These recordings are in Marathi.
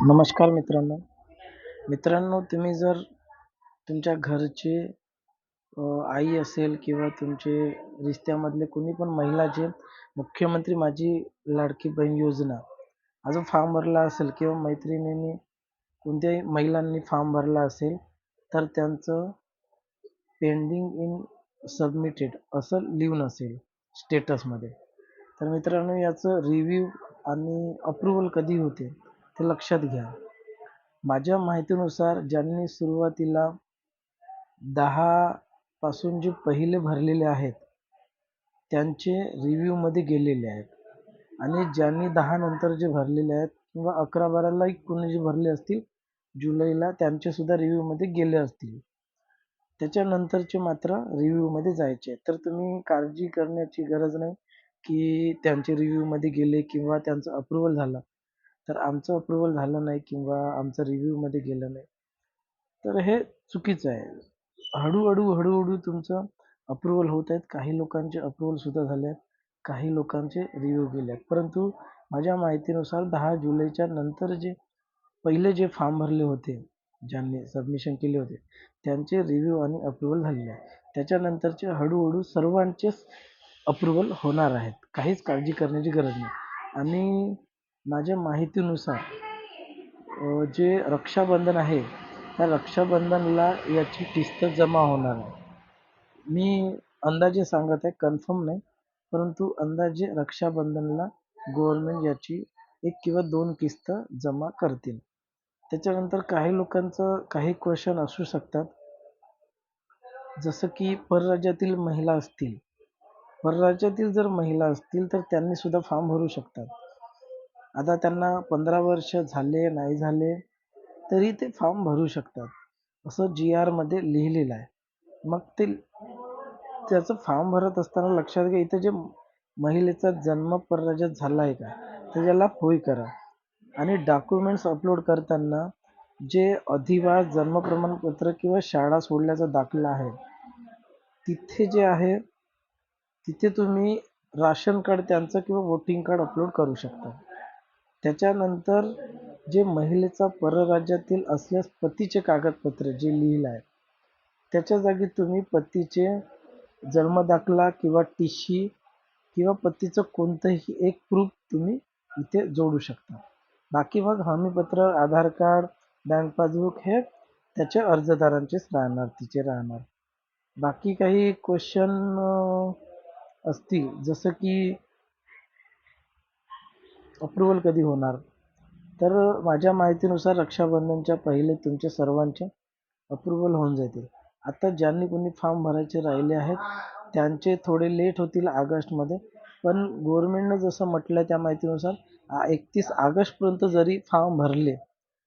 नमस्कार मित्रांनो. मित्रांनो तुम्ही जर तुमच्या घरचे आई असेल किंवा तुमचे रिश्त्यामधले कोणी पण महिला जे मुख्यमंत्री माझी लाडकी बहीण योजना हा जो फॉर्म भरला असेल किंवा मैत्रिणींनी कोणत्याही महिलांनी फॉर्म भरला असेल तर त्यांचं पेंडिंग इन सबमिटेड असं लिहून असेल स्टेटसमध्ये. तर मित्रांनो याचं रिव्ह्यू आणि अप्रूव्हल कधी होते? ते लक्षात घ्या. माझ्या माहितीनुसार ज्यांनी सुरुवातीला दहापासून जे पहिले भरलेले आहेत त्यांचे रिव्ह्यूमध्ये गेलेले आहेत. आणि ज्यांनी दहानंतर जे भरलेले आहेत किंवा अकरा बारालाही कोणी जे भरले असतील जुलैला त्यांचेसुद्धा रिव्ह्यूमध्ये गेले असतील. त्याच्यानंतरचे मात्र रिव्ह्यूमध्ये जायचे. तर तुम्ही काळजी करण्याची गरज नाही की त्यांचे रिव्ह्यूमध्ये गेले किंवा त्यांचं अप्रुव्हल झालं. तर आमचं अप्रूव्हल झालं नाही किंवा आमचं रिव्ह्यूमध्ये गेलं नाही. तर हे चुकीचं आहे. हळूहळू हळूहळू तुमचं अप्रूव्हल होत आहेत. काही लोकांचे अप्रूव्हलसुद्धा झाले आहेत. काही लोकांचे रिव्ह्यू गेले आहेत. परंतु माझ्या माहितीनुसार दहा जुलैच्या नंतर जे पहिले जे फॉर्म भरले होते ज्यांनी सबमिशन केले होते त्यांचे रिव्ह्यू आणि अप्रूव्हल झालेले आहे त्याच्यानंतरचे हळूहळू सर्वांचेच अप्रूव्हल होणार आहेत. काहीच काळजी करण्याची गरज नाही. आणि माझ्या माहितीनुसार जे रक्षाबंधन आहे त्या रक्षाबंधनला याची किस्त जमा होणार आहे. मी अंदाजे सांगत आहे कन्फर्म नाही परंतु अंदाजे रक्षाबंधनला गव्हर्मेंट याची एक किंवा दोन किस्त जमा करतील. त्याच्यानंतर काही लोकांचं काही क्वेश्चन असू शकतात. जसं की परराज्यातील महिला असतील. परराज्यातील जर महिला असतील तर त्यांनीसुद्धा फॉर्म भरू शकतात. आता त्यांना पंधरा वर्ष झाले नाही झाले तरी ते फॉर्म भरू शकतात. असं जी आरमध्ये लिहिलेलं आहे. मग ते त्याचं फॉर्म भरत असताना लक्षात घ्या इथं जे महिलेचा जन्म परराज्यात झाला आहे का त्याच्याला होय करा. आणि डॉक्युमेंट्स अपलोड करताना जे अधिवास जन्म प्रमाणपत्र किंवा शाळा सोडल्याचा दाखला आहे तिथे जे आहे तिथे तुम्ही राशन कार्ड त्यांचं किंवा वोटिंग कार्ड अपलोड करू शकता. त्याच्यानंतर जे महिलेचा परराज्यातील असल्यास पतीचे कागदपत्र जे लिहिलं आहे त्याच्या जागी तुम्ही पतीचे जन्मदाखला किंवा टी सी किंवा पतीचं कोणतंही एक प्रूफ तुम्ही इथे जोडू शकता. बाकी मग हमीपत्र आधार कार्ड बँक पासबुक हे त्याच्या अर्जदारांचेच राहणार तिचे राहणार. बाकी काही क्वेश्चन असतील जसं की अप्रूवल कधी होणार? तर माझ्या माहितीनुसार रक्षाबंधनच्या पहिले तुमच्या सर्वांचे अप्रूवल होऊन जातील आता ज्यांनी कोणी फॉर्म भरायचे राहिले आहेत त्यांचे थोडे लेट होतील ऑगस्टमध्ये. पण गव्हर्मेंटनं जसं म्हटलं त्या माहितीनुसार एकतीस ऑगस्टपर्यंत जरी फॉर्म भरले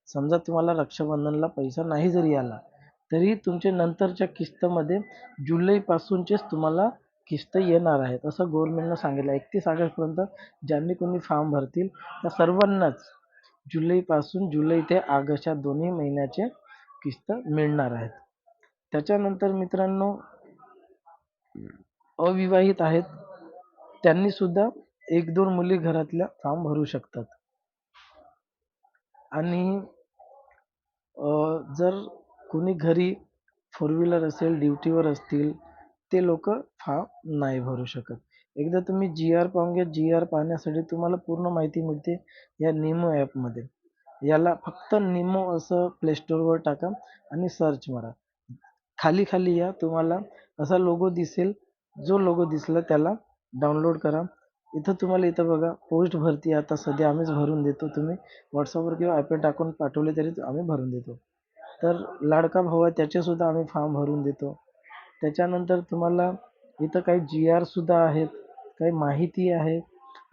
समजा तुम्हाला रक्षाबंधनला पैसा नाही जरी आला तरी तुमचे नंतरच्या किस्तमध्ये जुलैपासूनचेच तुम्हाला किस्त येणार आहेत असं गव्हर्मेंटनं सांगितलं. एकतीस ऑगस्टपर्यंत ज्यांनी कोणी फॉर्म भरतील त्या सर्वांनाच जुलैपासून जुलै ते ऑगस्ट या दोन्ही महिन्याचे किस्त मिळणार आहेत. त्याच्यानंतर मित्रांनो अविवाहित आहेत. त्यांनीसुद्धा एक दोन मुली घरातल्या फॉर्म भरू शकतात. आणि जर कोणी घरी फोर व्हीलर असेल ड्युटीवर असतील ते लोक फॉर्म नाही भरू शकत. एकदा तुम्ही जी आर पाहून घ्या. जी आर पाहण्यासाठी तुम्हाला पूर्ण माहिती मिळते या निमो ॲपमध्ये याला फक्त निमो असं प्ले टाका आणि सर्च मारा. खाली खाली या. तुम्हाला असा लोगो दिसेल. जो लोगो दिसला त्याला डाउनलोड करा. इथं तुम्हाला इथं बघा पोस्ट भरती आता सध्या आम्हीच भरून देतो. तुम्ही व्हॉट्सअपवर किंवा ॲपवर टाकून पाठवले तरी आम्ही भरून देतो. तर लाडका भाऊ आहे त्याचेसुद्धा आम्ही फॉर्म भरून देतो. त्याच्यानंतर तुम्हाला इथं काही जी आरसुद्धा आहेत काही माहिती आहे.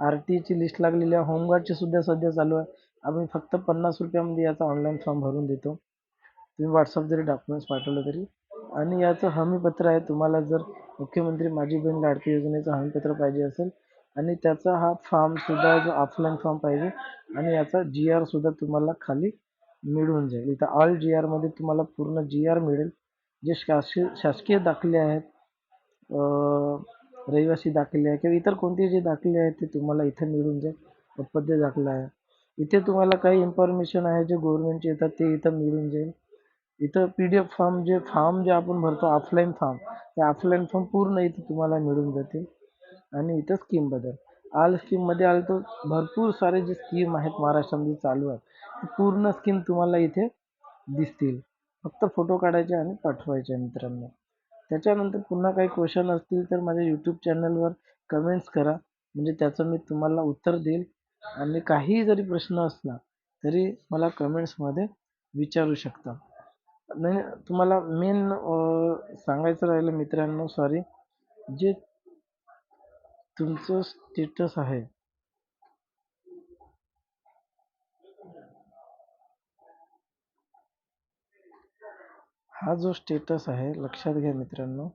आर टीची लिस्ट लागलेली आहे. होमगार्डचीसुद्धा सध्या चालू आहे. आम्ही फक्त पन्नास रुपयामध्ये याचा ऑनलाईन फॉर्म भरून देतो. तुम्ही व्हॉट्सअप जरी डॉक्युमेंट्स पाठवलं तरी. आणि याचं हमीपत्र आहे. तुम्हाला जर मुख्यमंत्री माझी बहीण लाडकी योजनेचं हमीपत्र पाहिजे असेल आणि त्याचा हा फॉर्मसुद्धा जो ऑफलाईन फॉर्म पाहिजे आणि याचा जी आरसुद्धा तुम्हाला खाली मिळून जाईल. इथं ऑल जी आरमध्ये तुम्हाला पूर्ण जी आर मिळेल. जे शासकीय शासकीय दाखले आहेत रहिवासी दाखले आहे किंवा इतर कोणते जे दाखले आहेत ते तुम्हाला इथं मिळून जाईल. उत्पत्ती दाखला आहे. इथे तुम्हाला काही इन्फॉर्मेशन आहे जे गव्हर्नमेंटचे येतात ते इथं मिळून जाईल. इथं पी डी एफ फॉर्म जे फॉर्म जे आपण भरतो ऑफलाईन फॉर्म ते ऑफलाईन फॉर्म पूर्ण इथे तुम्हाला मिळून जातील. आणि इथं स्कीमबद्दल आल स्कीममध्ये आलं तर भरपूर सारे जे स्कीम आहेत महाराष्ट्रामध्ये चालू आहेत. पूर्ण स्कीम तुम्हाला इथे दिसतील. फक्त फोटो काढायचे आणि पाठवायचे मित्रांनो. त्याच्यानंतर पुन्हा काही क्वेश्चन असतील तर माझ्या यूट्यूब चॅनलवर कमेंट्स करा. म्हणजे त्याचं मी तुम्हाला उत्तर देईल. आणि काहीही जरी प्रश्न असला तरी मला कमेंट्समध्ये विचारू शकता. नाही तुम्हाला मेन सांगायचं राहिलं मित्रांनो सॉरी जे तुमचं स्टेटस आहे हा जो स्टेटस आहे लक्षात घ्या मित्रांनो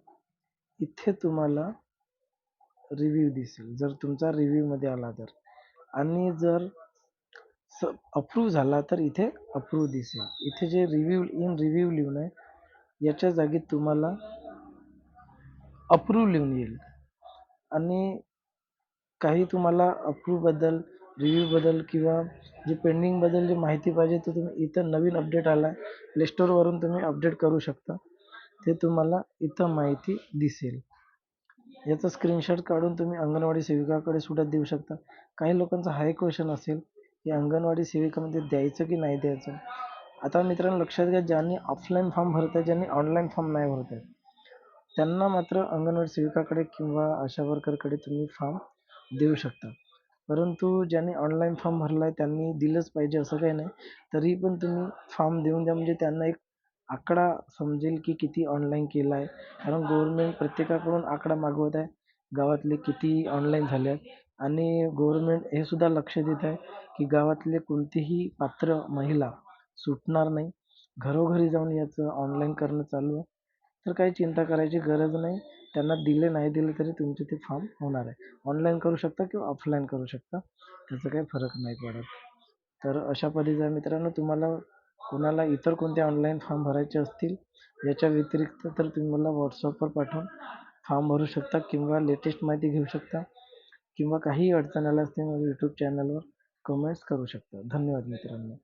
इथे तुम्हाला रिव्ह्यू दिसेल. जर तुमचा रिव्ह्यूमध्ये आला तर. आणि जर स अप्रूव्ह झाला तर इथे अप्रूव्ह दिसेल. इथे जे रिव्ह्यू इन रिव्ह्यू लिहून आहे याच्या जागी तुम्हाला अप्रूव्ह लिहून येईल. आणि काही तुम्हाला अप्रूव्हबद्दल रिव्ह्यूबद्दल किंवा जे पेंडिंगबद्दल जी माहिती पाहिजे तर तुम्ही इथं नवीन अपडेट आला आहे प्ले स्टोरवरून तुम्ही अपडेट करू शकता. ते तुम्हाला इथं माहिती दिसेल. याचा स्क्रीनशॉट काढून तुम्ही अंगणवाडी सेविकाकडे सुद्धा देऊ शकता. काही लोकांचा हाय क्वेश्चन असेल की अंगणवाडी सेविकामध्ये द्यायचं की नाही द्यायचं? आता मित्रांनो लक्षात घ्या ज्यांनी ऑफलाईन फॉर्म भरत आहे ज्यांनी ऑनलाईन फॉर्म नाही भरत आहे त्यांना मात्र अंगणवाडी सेविकाकडे किंवा आशा वर्करकडे तुम्ही फॉर्म देऊ शकता. परंतु ज्यांनी ऑनलाईन फॉर्म भरला आहे त्यांनी दिलंच पाहिजे असं काही नाही. तरी पण तुम्ही फॉर्म देऊन द्या म्हणजे त्यांना एक आकडा समजेल की किती ऑनलाईन केला आहे कारण गव्हर्मेंट प्रत्येकाकडून आकडा मागवत आहे. गावातले किती ऑनलाईन झाले आहेत आणि गव्हर्मेंट हे सुद्धा लक्ष देत आहे की गावातले कोणतीही पात्र महिला सुटणार नाही. घरोघरी जाऊन याचं ऑनलाईन करणं चालू आहे. तर काही चिंता करायची गरज नाही. त्यांना दिले नाही दिले तरी तुमचे ते फॉर्म होणार आहे. ऑनलाईन करू शकता किंवा ऑफलाईन करू शकता त्याचा काही फरक नाही पडत. तर अशा पद्धतीचा मित्रांनो तुम्हाला कोणाला इतर कोणते ऑनलाईन फॉर्म भरायचे असतील याच्या व्यतिरिक्त तर तुम्ही मला व्हॉट्सअपवर पाठवून फॉर्म भरू शकता किंवा लेटेस्ट माहिती घेऊ शकता किंवा काही अडचण आल्यास ते माझ्या यूट्यूब चॅनलवर कमेंट्स करू शकता. धन्यवाद मित्रांनो.